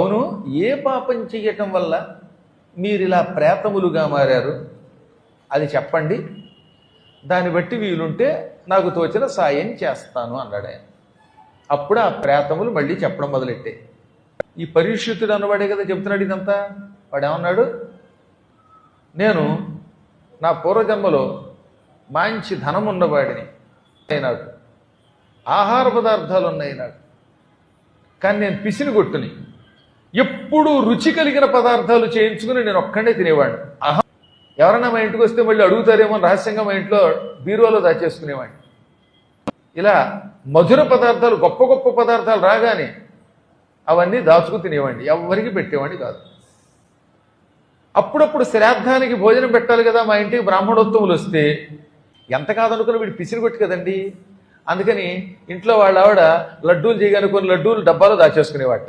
అవును ఏ పాపం చేయటం వల్ల మీరు ఇలా ప్రేతములుగా మారారు? అది చెప్పండి. దాన్ని బట్టి వీలుంటే నాకు తోచిన సాయం చేస్తాను అన్నాడు ఆయన. అప్పుడు ఆ ప్రేతములు మళ్ళీ చెప్పడం మొదలెట్టాయి. ఈ పరీక్షితుడు అన్నవాడే కదా చెప్తున్నాడు ఇదంతా. వాడు ఏమన్నాడు నేను నా పూర్వజన్మలో మంచి ధనం ఉన్నవాడిని అయినాడు. ఆహార పదార్థాలు ఉన్నాయినాడు కానీ నేను పిసిని కొట్టుని. ఎప్పుడు రుచి కలిగిన పదార్థాలు చేయించుకుని నేను ఒక్కడే తినేవాడిని. ఆహా. ఎవరైనా మా ఇంటికి వస్తే మళ్ళీ అడుగుతారేమో రహస్యంగా మా ఇంట్లో బీరువాలో దాచేసుకునేవాడిని. ఇలా మధుర పదార్థాలు గొప్ప గొప్ప పదార్థాలు రాగానే అవన్నీ దాచుకు తినేవాడిని. ఎవరికి పెట్టేవాడిని కాదు. అప్పుడప్పుడు శ్రాద్ధానికి భోజనం పెట్టాలి కదా మా ఇంటికి బ్రాహ్మణోత్తములు వస్తే ఎంత కాదనుకుని వీడు పిసిరి కొట్టు కదండి. అందుకని ఇంట్లో వాళ్ళ ఆవిడ లడ్డూలు చేయగానే కొన్ని లడ్డూలు డబ్బాలో దాచేసుకునేవాట.